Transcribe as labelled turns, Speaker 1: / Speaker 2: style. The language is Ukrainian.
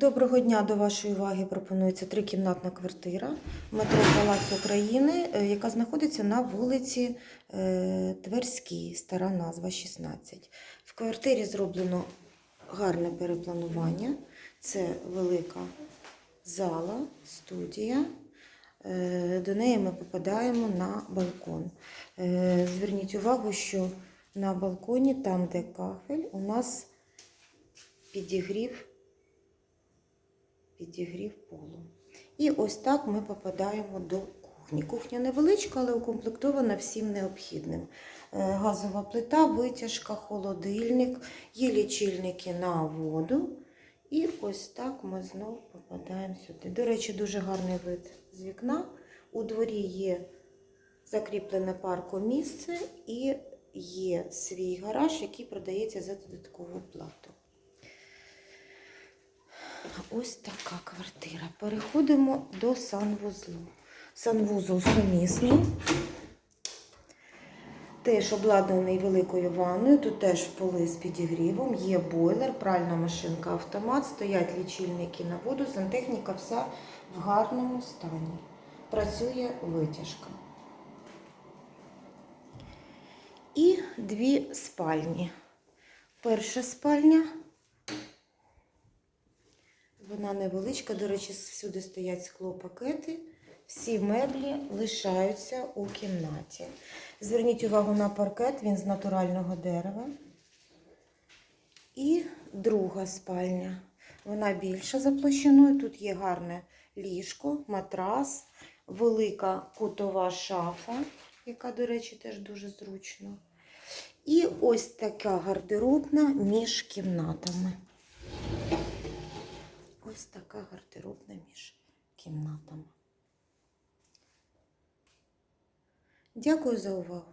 Speaker 1: Доброго дня до вашої уваги пропонується трикімнатна квартира метро Палац України, е, яка знаходиться на вулиці е, Тверській, стара назва 16. В квартирі зроблено гарне перепланування. Це велика зала, студія. Е, До неї ми попадаємо на балкон. Зверніть увагу, що на балконі, там, де кафель, у нас підігрів підігрів полу. І ось так ми попадаємо до кухні. Кухня невеличка, але укомплектована всім необхідним. Е, Газова плита, витяжка, холодильник, є лічильники на воду. І ось так ми знову попадаємо сюди. До речі, дуже гарний вид з вікна. У дворі є закріплене паркомісце і є свій гараж, який продається за додаткову плату. Ось така квартира. Переходимо до санвузлу. Санвузол сумісний. Теж обладнаний великою ванною. Тут теж поли з підігрівом, є бойлер, пральна машинка, автомат, стоять лічильники на воду, сантехніка вся в гарному стані. Працює витяжка. І дві спальні. Перша спальня. Вона невеличка, до речі, всюди стоять склопакети. Всі меблі лишаються у кімнаті. Зверніть увагу на паркет, він з натурального дерева. І друга спальня. Вона більша за площиною. Тут є гарне ліжко, матрас, велика кутова шафа, яка, до речі, теж дуже зручно. І ось така гардеробна між кімнатами. Ось така гардеробна між кімнатами. Дякую за увагу.